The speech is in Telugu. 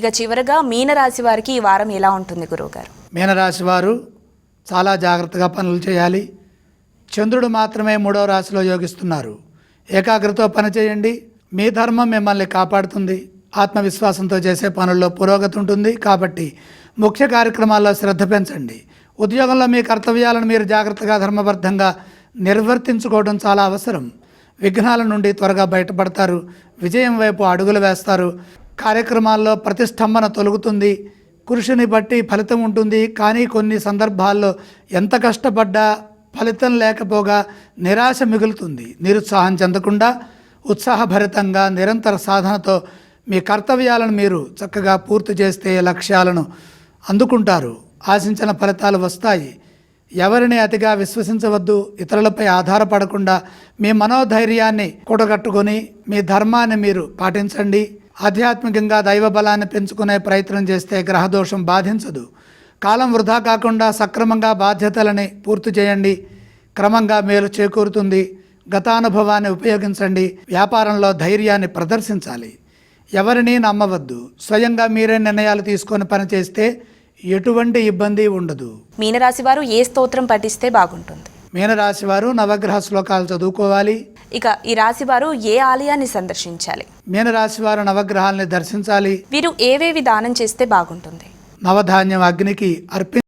ఇక చివరగా మీనరాశి వారికి ఈ వారం ఎలా ఉంటుంది గురువుగారు? మీనరాశి వారు చాలా జాగ్రత్తగా పనులు చేయాలి. చంద్రుడు మాత్రమే మూడవ రాశిలో యోగిస్తున్నారు. ఏకాగ్రతతో పనిచేయండి మీ ధర్మం మిమ్మల్ని కాపాడుతుంది. ఆత్మవిశ్వాసంతో చేసే పనుల్లో పురోగతి ఉంటుంది. కాబట్టి ముఖ్య కార్యక్రమాల్లో శ్రద్ధ పెంచండి. ఉద్యోగంలో మీ కర్తవ్యాలను మీరు జాగ్రత్తగా ధర్మబద్ధంగా నిర్వర్తించుకోవడం చాలా అవసరం. విఘ్నాల నుండి త్వరగా బయటపడతారు. విజయం వైపు అడుగులు వేస్తారు. కార్యక్రమాల్లో ప్రతిష్టంభన తొలుగుతుంది. కృషిని బట్టి ఫలితం ఉంటుంది. కానీ కొన్ని సందర్భాల్లో ఎంత కష్టపడ్డా ఫలితం లేకపోగా నిరాశ మిగులుతుంది. నిరుత్సాహం చెందకుండా ఉత్సాహభరితంగా నిరంతర సాధనతో మీ కర్తవ్యాలను మీరు చక్కగా పూర్తి చేస్తే లక్ష్యాలను అందుకుంటారు. ఆశించిన ఫలితాలు వస్తాయి. ఎవరిని అతిగా విశ్వసించవద్దు. ఇతరులపై ఆధారపడకుండా మీ మనోధైర్యాన్ని కూడగట్టుకొని మీ ధర్మాన్ని మీరు పాటించండి. ఆధ్యాత్మికంగా దైవ బలాన్ని పెంచుకునే ప్రయత్నం చేస్తే గ్రహదోషం బాధించదు. కాలం వృధా కాకుండా సక్రమంగా బాధ్యతలని పూర్తి చేయండి. క్రమంగా మేలు చేకూరుతుంది. గతానుభవాన్ని ఉపయోగించండి. వ్యాపారంలో ధైర్యాన్ని ప్రదర్శించాలి. ఎవరిని నమ్మవద్దు. స్వయంగా మీరే నిర్ణయాలు తీసుకొని పనిచేస్తే ఎటువంటి ఇబ్బంది ఉండదు. మీనరాశి వారు ఏ స్తోత్రం పఠిస్తే బాగుంటుంది? మీనరాశి వారు నవగ్రహ శ్లోకాలు చదువుకోవాలి. ఇక ఈ రాశి వారు ఏ ఆలయాన్ని సందర్శించాలి? మీనరాశి వారు నవగ్రహాల్ని దర్శించాలి. వీరు ఏవేవి దానం చేస్తే బాగుంటుంది? నవధాన్యం అగ్నికి అర్పి